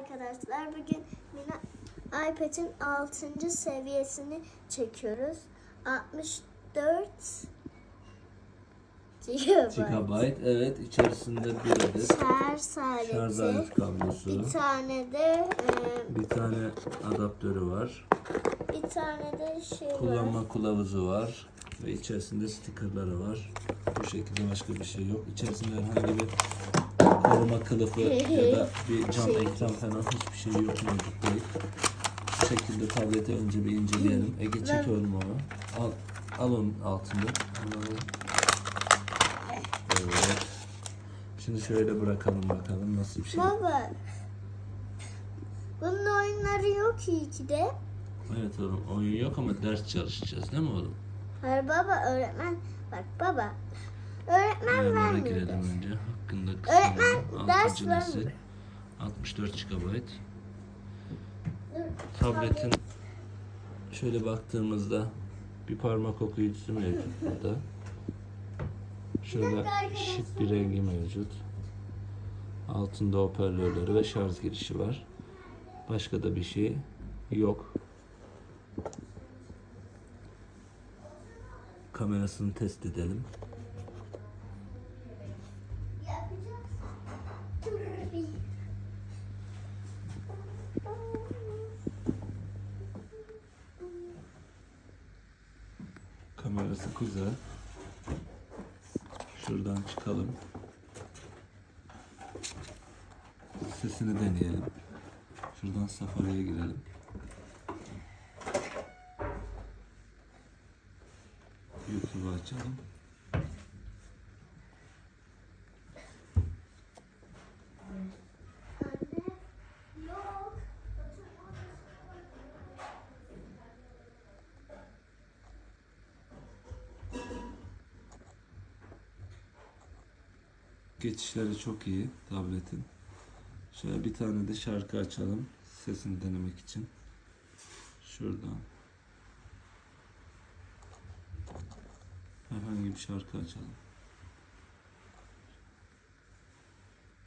arkadaşlar. Bugün Mina iPad'in 6. seviyesini çekiyoruz. 64 GB. GB evet içerisinde bir adet Şarj şarj aleti. alet kablosu. Bir tane de e, Bir tane adaptörü var. bir tane de şey var. Kullanma kılavuzu var. Ve içerisinde stikerleri var. Bu şekilde başka bir şey yok. İçerisinde herhangi bir koruma kılıfı ya da bir cam Şey. ekran falan hiçbir şey yok mevcut değil. Bu şekilde tableti önce bir inceleyelim. Ege çek oğlum onu. Al, al onun altını. Al. Evet. Şimdi şöyle bırakalım bakalım nasıl bir şey. Baba. Bunun oyunları yok iyi ki de. Evet oğlum oyun yok ama ders çalışacağız değil mi oğlum? Hayır baba öğretmen bak baba. Öğretmen Ayarlara vermiyor. girelim ders. önce. Hakkında Öğretmen kısmı. ders 6. vermiyor. nesil. 64 GB. Tabletin şöyle baktığımızda bir parmak okuyucusu mevcut burada. Şöyle şık bir rengi mevcut. Altında hoparlörleri ve şarj girişi var. Başka da bir şey yok. Kamerasını test edelim. Kamerası güzel. Şuradan çıkalım. Sesini deneyelim. Şuradan Safari'ye girelim. YouTube'u açalım. Geçişleri çok iyi tabletin. Şöyle bir tane de şarkı açalım. Sesini denemek için. Şuradan. Herhangi bir şarkı açalım.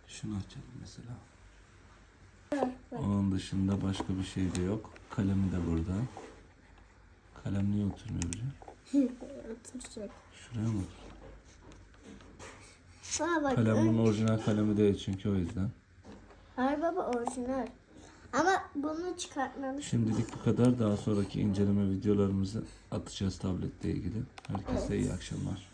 Şunu açalım mesela. Onun dışında başka bir şey de yok. Kalemi de burada. Kalem niye oturmuyor buraya? Oturacak. Şuraya mı? otur? Baba bak. Kalem ön- bunun orijinal kalemi değil çünkü o yüzden. Hayır baba orijinal. Ama bunu çıkartmamış. Şimdilik bu kadar. Daha sonraki inceleme videolarımızı atacağız tabletle ilgili. Herkese iyi akşamlar.